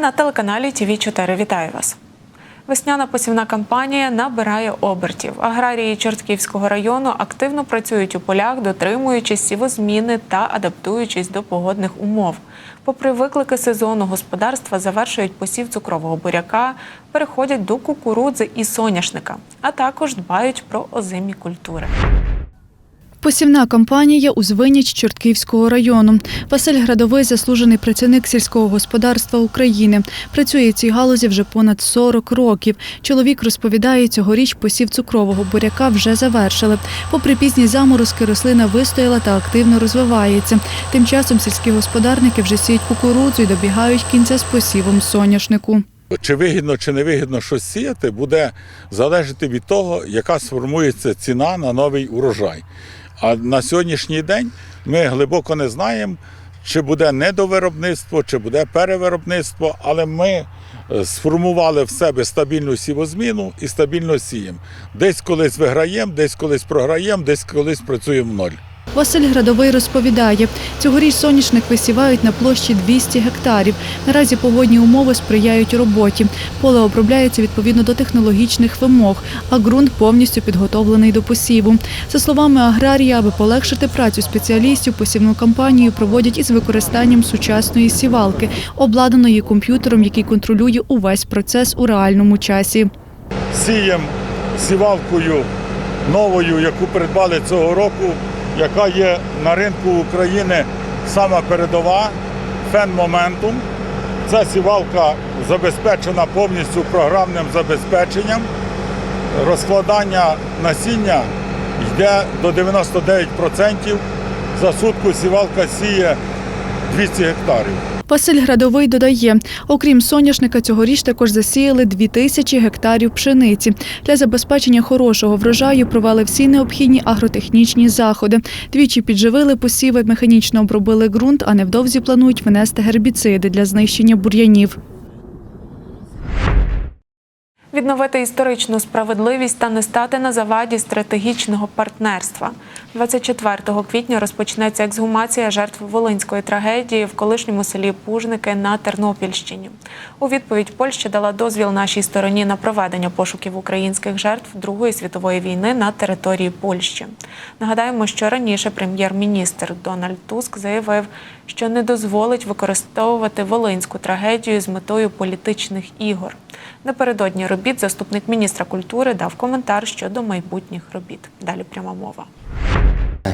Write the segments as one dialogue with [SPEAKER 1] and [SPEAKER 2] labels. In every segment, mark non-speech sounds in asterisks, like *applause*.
[SPEAKER 1] На телеканалі ТВ 4 Вітаю вас. Весняна посівна кампанія набирає обертів. Аграрії Чортківського району активно працюють у полях, дотримуючись сівозміни та адаптуючись до погодних умов. Попри виклики сезону, господарства завершують посів цукрового буряка, переходять до кукурудзи і соняшника, а також дбають про озимі культури.
[SPEAKER 2] Посівна кампанія у Звиніч Чортківського району. Василь Градовий заслужений працівник сільського господарства України. Працює в цій галузі вже понад 40 років. Чоловік розповідає, цьогоріч посів цукрового буряка вже завершили. Попри пізні заморозки, рослина вистояла та активно розвивається. Тим часом сільські господарники вже сіють кукурудзу і добігають кінця з посівом соняшнику.
[SPEAKER 3] Чи вигідно, чи не вигідно щось сіяти, буде залежати від того, яка сформується ціна на новий урожай. А на сьогоднішній день ми глибоко не знаємо, чи буде недовиробництво, чи буде перевиробництво, але ми е, сформували в себе стабільну сівозміну і стабільно сіємо. Десь колись виграємо, десь колись програємо, десь колись працюємо в ноль.
[SPEAKER 2] Василь Градовий розповідає, цьогоріч соняшник висівають на площі 200 гектарів. Наразі погодні умови сприяють роботі. Поле обробляється відповідно до технологічних вимог, а ґрунт повністю підготовлений до посіву. За словами аграрія, аби полегшити працю спеціалістів, посівну кампанію проводять із використанням сучасної сівалки, обладнаної комп'ютером, який контролює увесь процес у реальному часі.
[SPEAKER 3] сіємо сівалкою новою, яку придбали цього року, яка є на ринку України сама передова Фен Моментум. Ця сівалка забезпечена повністю програмним забезпеченням. Розкладання насіння йде до 99%. За сутку сівалка сіє 200 гектарів.
[SPEAKER 2] Василь Градовий додає, окрім соняшника, цьогоріч також засіяли 2 тисячі гектарів пшениці. Для забезпечення хорошого врожаю провели всі необхідні агротехнічні заходи. Двічі підживили посіви, механічно обробили ґрунт, а невдовзі планують внести гербіциди для знищення бур'янів.
[SPEAKER 1] Відновити історичну справедливість та не стати на заваді стратегічного партнерства. 24 квітня розпочнеться ексгумація жертв волинської трагедії в колишньому селі Пужники на Тернопільщині. У відповідь Польща дала дозвіл нашій стороні на проведення пошуків українських жертв Другої світової війни на території Польщі. Нагадаємо, що раніше прем'єр-міністр Дональд Туск заявив, що не дозволить використовувати волинську трагедію з метою політичних ігор. Напередодні робіт заступник міністра культури дав коментар щодо майбутніх робіт. Далі пряма мова.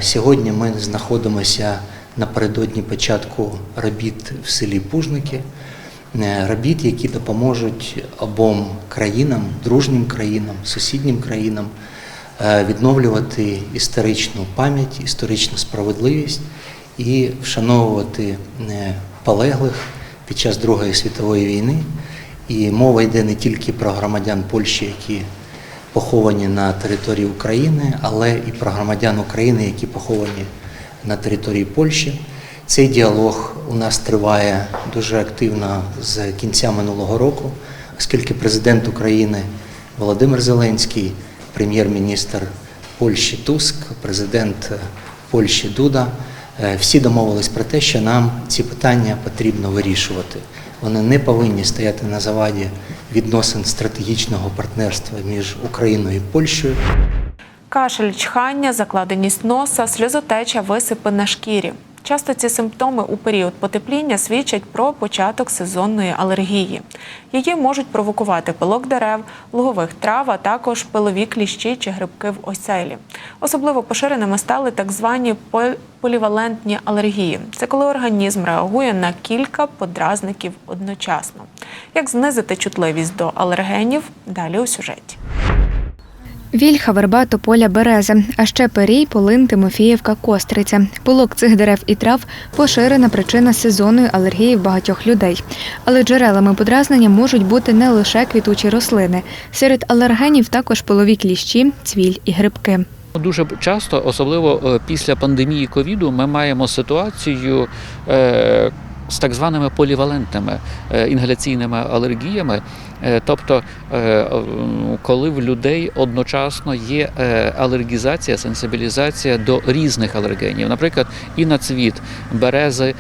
[SPEAKER 4] Сьогодні ми знаходимося напередодні початку робіт в селі Пужники, Е, робіт, які допоможуть обом країнам, дружнім країнам, сусіднім країнам е, відновлювати історичну пам'ять, історичну справедливість і вшановувати е, полеглих під час Другої світової війни. І мова йде не тільки про громадян Польщі, які поховані на території України, але і про громадян України, які поховані на території Польщі. Цей діалог у нас триває дуже активно з кінця минулого року, оскільки президент України Володимир Зеленський, прем'єр-міністр Польщі Туск, президент Польщі Дуда е, всі домовились про те, що нам ці питання потрібно вирішувати. Вони не повинні стояти на заваді відносин стратегічного партнерства між Україною і Польщею.
[SPEAKER 1] Кашель, чхання, закладеність носа, сльозотеча, висипи на шкірі. Часто ці симптоми у період потепління свідчать про початок сезонної алергії. Її можуть провокувати пилок дерев, лугових трав, а також пилові кліщі чи грибки в оселі. Особливо поширеними стали так звані пол- полівалентні алергії. Це коли організм реагує на кілька подразників одночасно. Як знизити чутливість до алергенів? Далі у сюжеті.
[SPEAKER 5] Вільха, верба, тополя, береза, а ще перій, полин, Тимофіївка, костриця. Пилок цих дерев і трав поширена причина сезонної алергії в багатьох людей. Але джерелами подразнення можуть бути не лише квітучі рослини. Серед алергенів також пилові кліщі, цвіль і грибки.
[SPEAKER 6] Дуже часто, особливо е, після пандемії ковіду, ми маємо ситуацію, е, з так званими полівалентними е, інгаляційними алергіями. Е, Тобто, е, коли в людей одночасно є алергізація, сенсибілізація до різних алергенів, наприклад, і на цвіт берези,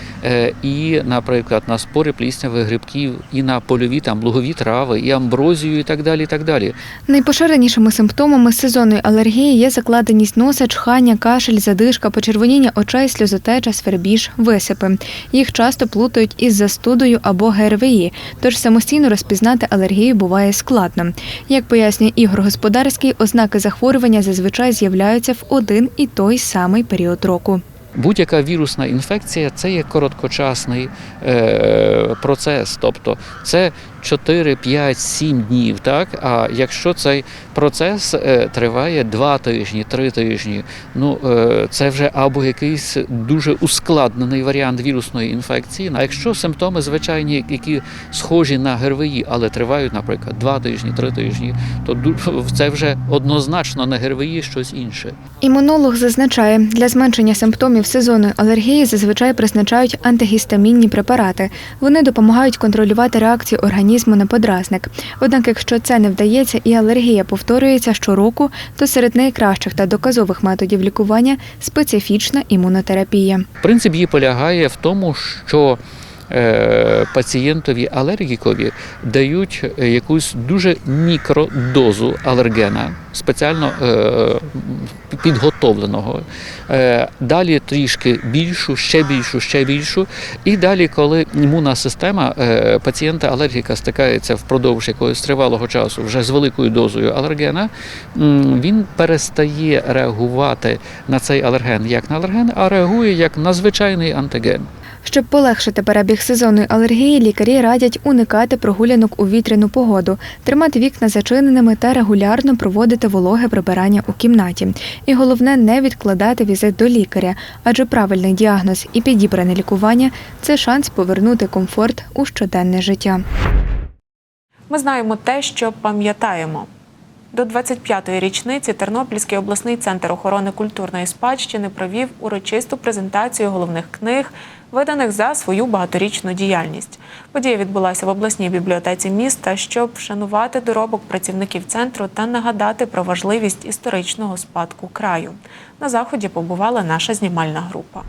[SPEAKER 6] і, наприклад, на спори пліснявих грибків, і на польові там лугові трави, і амброзію, і так далі. І так далі.
[SPEAKER 5] Найпоширенішими симптомами сезонної алергії є закладеність носа, чхання, кашель, задишка, почервоніння очей, сльозотеча, свербіж, висипи. Їх часто плутають із застудою або ГРВІ, тож самостійно розпізнати алергію буває складно. Як пояснює Ігор Господарський, ознаки захворювання зазвичай з'являються в один і той самий період року.
[SPEAKER 6] Будь-яка вірусна інфекція це є короткочасний е, процес, тобто це 4, 5, 7 днів. Так? А якщо цей процес е, триває 2 тижні, 3 тижні, ну е, це вже або якийсь дуже ускладнений варіант вірусної інфекції. А якщо симптоми звичайні, які схожі на ГРВІ, але тривають, наприклад, 2 тижні, 3 тижні, то *laughs* це вже однозначно не ГРВІ, щось інше.
[SPEAKER 5] Імунолог зазначає, для зменшення симптомів сезонної алергії зазвичай призначають антигістамінні препарати. Вони допомагають контролювати реакцію організму на подразник. Однак, якщо це не вдається і алергія повторюється щороку, то серед найкращих та доказових методів лікування специфічна імунотерапія.
[SPEAKER 6] Принцип її полягає в тому, що пацієнтові алергікові дають е, якусь дуже мікродозу алергена, спеціально е, підготовленого. Е, далі трішки більшу, ще більшу, ще більшу. І далі, коли імунна система е, пацієнта алергіка стикається впродовж якогось тривалого часу вже з великою дозою алергена, він перестає реагувати на цей алерген як на алерген, а реагує як на звичайний антиген.
[SPEAKER 5] Щоб полегшити перебіг сезонної алергії, лікарі радять уникати прогулянок у вітряну погоду, тримати вікна зачиненими та регулярно проводити вологе прибирання у кімнаті. І головне не відкладати візит до лікаря, адже правильний діагноз і підібране лікування це шанс повернути комфорт у щоденне життя.
[SPEAKER 1] Ми знаємо те, що пам'ятаємо. До 25-ї річниці Тернопільський обласний центр охорони культурної спадщини провів урочисту презентацію головних книг, виданих за свою багаторічну діяльність. Подія відбулася в обласній бібліотеці міста, щоб вшанувати доробок працівників центру та нагадати про важливість історичного спадку краю. На заході побувала наша знімальна група.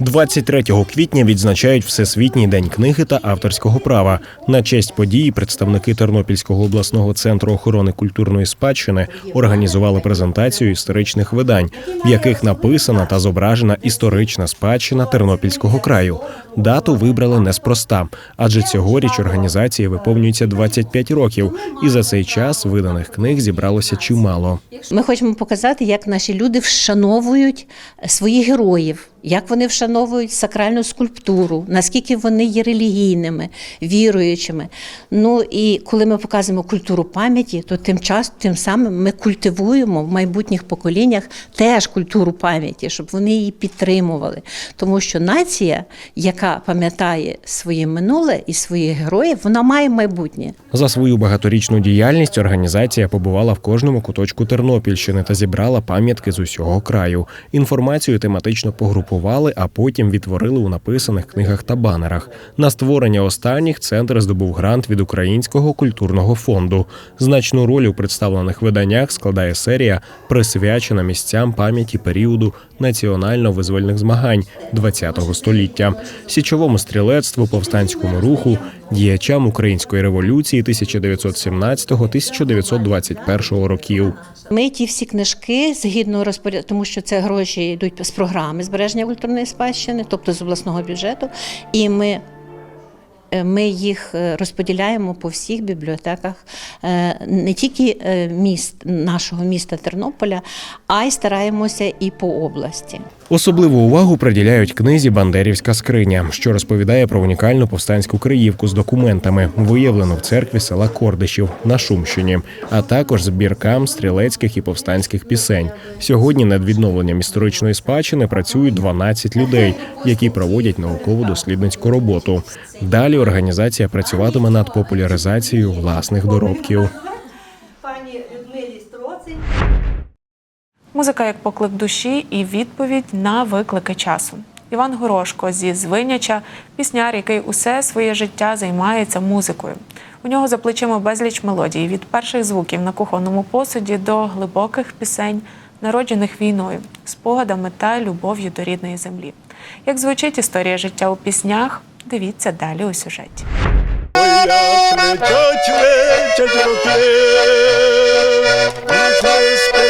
[SPEAKER 7] 23 квітня відзначають Всесвітній день книги та авторського права. На честь події представники Тернопільського обласного центру охорони культурної спадщини організували презентацію історичних видань, в яких написана та зображена історична спадщина Тернопільського краю. Дату вибрали неспроста, адже цьогоріч організації виповнюється 25 років, і за цей час виданих книг зібралося чимало.
[SPEAKER 8] Ми хочемо показати, як наші люди вшановують своїх героїв, як вони вшановують сакральну скульптуру, наскільки вони є релігійними, віруючими. Ну і коли ми показуємо культуру пам'яті, то тим час, тим самим ми культивуємо в майбутніх поколіннях теж культуру пам'яті, щоб вони її підтримували. Тому що нація, яка пам'ятає своє минуле і своїх героїв, вона має майбутнє.
[SPEAKER 7] За свою багаторічну діяльність організація побувала в кожному куточку Тернопільщини та зібрала пам'ятки з усього краю. Інформацію тематично погрупували, а потім відтворили у написаних книгах та банерах. На створення останніх центр здобув грант від Українського культурного фонду. Значну роль у представлених виданнях складає серія, присвячена місцям пам'яті періоду національно-визвольних змагань ХХ століття, січовому стрілецтву, повстанському руху, діячам української революції 1917-1921 років.
[SPEAKER 8] Ми ті всі книжки згідно розпоряд, тому що це гроші йдуть з програми збереження культурної спадщини, тобто з обласного бюджету, і ми. Е, Ми їх е, розподіляємо по всіх бібліотеках е, не тільки міст нашого міста Тернополя, а й стараємося і по області.
[SPEAKER 7] Особливу увагу приділяють книзі Бандерівська скриня, що розповідає про унікальну повстанську криївку з документами, виявлену в церкві села Кордишів на Шумщині, а також збіркам стрілецьких і повстанських пісень. Сьогодні над відновленням історичної спадщини працюють 12 людей, які проводять наукову дослідницьку роботу. Далі організація працюватиме над популяризацією власних доробків.
[SPEAKER 1] Музика як поклик душі і відповідь на виклики часу. Іван Горошко зі Звиняча, пісняр, який усе своє життя займається музикою. У нього за плечима безліч мелодій від перших звуків на кухонному посуді до глибоких пісень, народжених війною, спогадами та любов'ю до рідної землі. Як звучить історія життя у піснях, дивіться далі у сюжеті.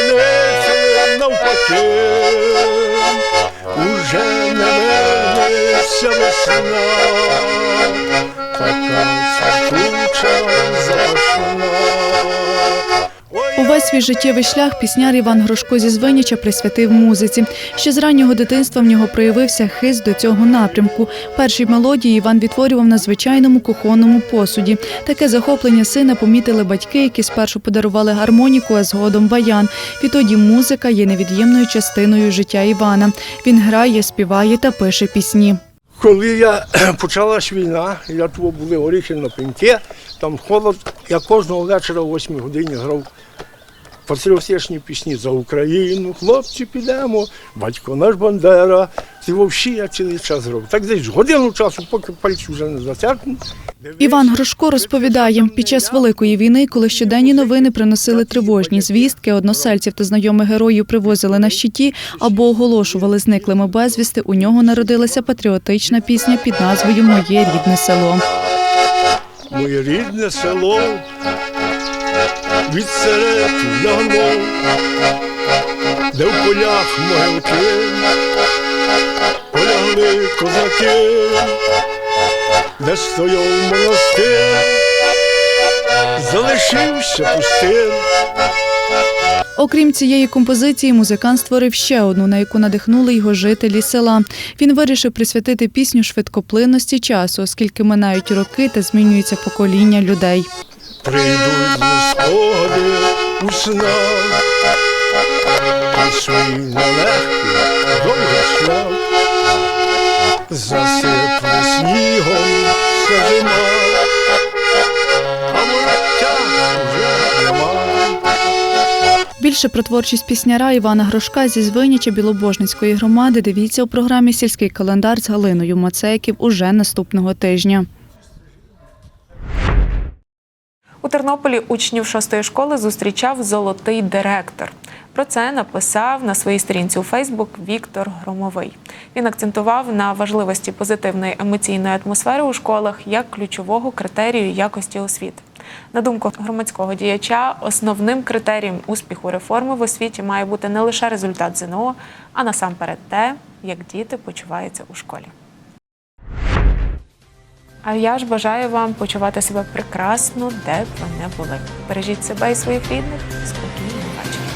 [SPEAKER 9] Як уже не вернеться весна,
[SPEAKER 2] Увесь свій життєвий шлях пісняр Іван Грошко зі Звиняча присвятив музиці. Ще з раннього дитинства в нього проявився хист до цього напрямку. Перші мелодії Іван відтворював на звичайному кухонному посуді. Таке захоплення сина помітили батьки, які спершу подарували гармоніку, а згодом баян. Відтоді музика є невід'ємною частиною життя Івана. Він грає, співає та пише пісні.
[SPEAKER 9] Коли я *clears throat* почалась війна, я тут були оріхи на пеньке, там холод, я кожного вечора о 8 годині грав патріотичні пісні за Україну, хлопці підемо, батько наш Бандера. Це вовші я цілий час грав. Так десь годину часу, поки пальці вже не затерпнуть.
[SPEAKER 2] Іван Грошко розповідає, під час великої війни, коли щоденні новини приносили тривожні звістки, односельців та знайомих героїв привозили на щиті або оголошували зниклими безвісти. У нього народилася патріотична пісня під назвою Моє рідне село.
[SPEAKER 9] Моє рідне село від серед де в полях могилки полягли козаки, де стояв монастир, залишився пустир.
[SPEAKER 2] Окрім цієї композиції, музикант створив ще одну, на яку надихнули його жителі села. Він вирішив присвятити пісню швидкоплинності часу, оскільки минають роки та змінюється покоління людей.
[SPEAKER 9] Прийдуть спогади у снах, і свій нелегкий довгий шлях, засипле снігом вся зима, а.
[SPEAKER 2] Більше про творчість пісняра Івана Грошка зі Звиніча Білобожницької громади дивіться у програмі Сільський календар з Галиною Мацейків уже наступного тижня.
[SPEAKER 1] У Тернополі учнів шостої школи зустрічав золотий директор. Про це написав на своїй сторінці у Фейсбук Віктор Громовий. Він акцентував на важливості позитивної емоційної атмосфери у школах як ключового критерію якості освіти. На думку громадського діяча, основним критерієм успіху реформи в освіті має бути не лише результат ЗНО, а насамперед те, як діти почуваються у школі. А я ж бажаю вам почувати себе прекрасно, де б ви не були. Бережіть себе і своїх рідних. Спокійно бачення.